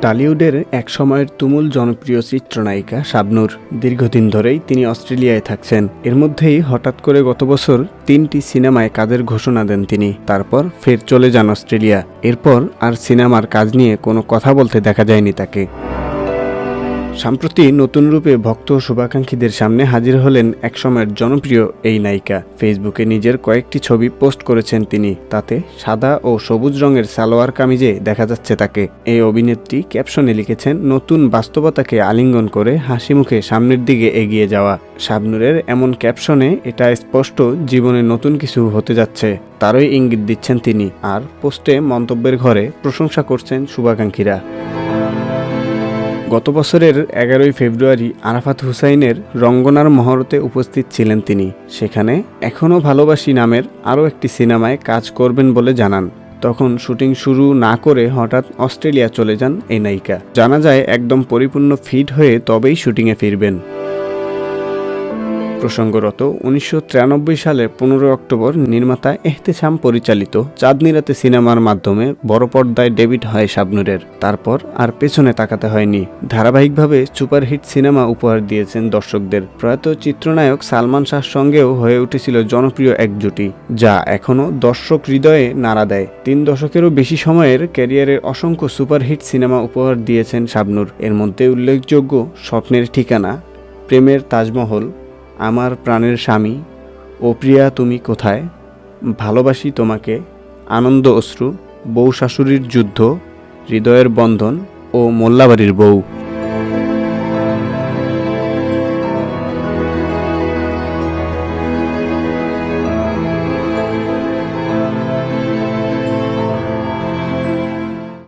টালিউডের এক সময়ের তুমুল জনপ্রিয় চিত্রনায়িকা শাবনুর। দীর্ঘদিন ধরেই তিনি অস্ট্রেলিয়ায় থাকছেন। এর মধ্যেই হঠাৎ করে গত বছর তিনটি সিনেমায় কাজের ঘোষণা দেন তিনি। তারপর ফের চলে যান অস্ট্রেলিয়া। এরপর আর সিনেমার কাজ নিয়ে কোনো কথা বলতে দেখা যায়নি তাকে। সম্প্রতি নতুন রূপে ভক্ত শুভাকাঙ্ক্ষীদের সামনে হাজির হলেন একসময়ের জনপ্রিয় এই নায়িকা। ফেসবুকে নিজের কয়েকটি ছবি পোস্ট করেছেন তিনি। তাতে সাদা ও সবুজ রঙের সালোয়ার কামিজে দেখা যাচ্ছে তাকে। এই অভিনেত্রী ক্যাপশনে লিখেছেন, নতুন বাস্তবতাকে আলিঙ্গন করে হাসি মুখে সামনের দিকে এগিয়ে যাওয়া। শাবনুরের এমন ক্যাপশনে এটা স্পষ্ট, জীবনে নতুন কিছু হতে যাচ্ছে। তারই ইঙ্গিত দিচ্ছেন তিনি। আর পোস্টে মন্তব্যের ঘরে প্রশংসা করছেন শুভাকাঙ্ক্ষীরা। গত বছরের এগারোই ফেব্রুয়ারি আরাফাত হুসাইনের রঙ্গনার মহরতে উপস্থিত ছিলেন তিনি। সেখানে এখনও ভালোবাসি নামের আরও একটি সিনেমায় কাজ করবেন বলে জানান। তখন শুটিং শুরু না করে হঠাৎ অস্ট্রেলিয়া চলে যান এই নায়িকা। জানা যায়, একদম পরিপূর্ণ ফিট হয়ে তবেই শুটিংয়ে ফিরবেন। প্রসঙ্গরত উনিশশো তিরানব্বই সালের পনেরো অক্টোবর নির্মাতা এহতেশাম পরিচালিত চাঁদনি রাতে সিনেমার মাধ্যমে বড় পর্দায় ডেবিট হয় শাবনুরের। তারপর আর পেছনে তাকাতে হয়নি। ধারাবাহিকভাবে সুপারহিট সিনেমা উপহার দিয়েছেন দর্শকদের। প্রয়াত চিত্রনায়ক সালমান শাহর সঙ্গেও হয়ে উঠেছিল জনপ্রিয় এক জুটি যা এখনও দর্শক হৃদয়ে নাড়া দেয়। তিন দশকেরও বেশি সময়ের ক্যারিয়ারের অসংখ্য সুপারহিট সিনেমা উপহার দিয়েছেন শাবনুর। এর মধ্যে উল্লেখযোগ্য স্বপ্নের ঠিকানা, প্রেমের তাজমহল আমার প্রাণের স্বামী। ও প্রিয়া, তুমি কোথায়? ভালোবাসি তোমাকে। আনন্দ অশ্রু, বউ শাশুড়ির যুদ্ধ, হৃদয়ের বন্ধন ও মোল্লাবাড়ির বউ।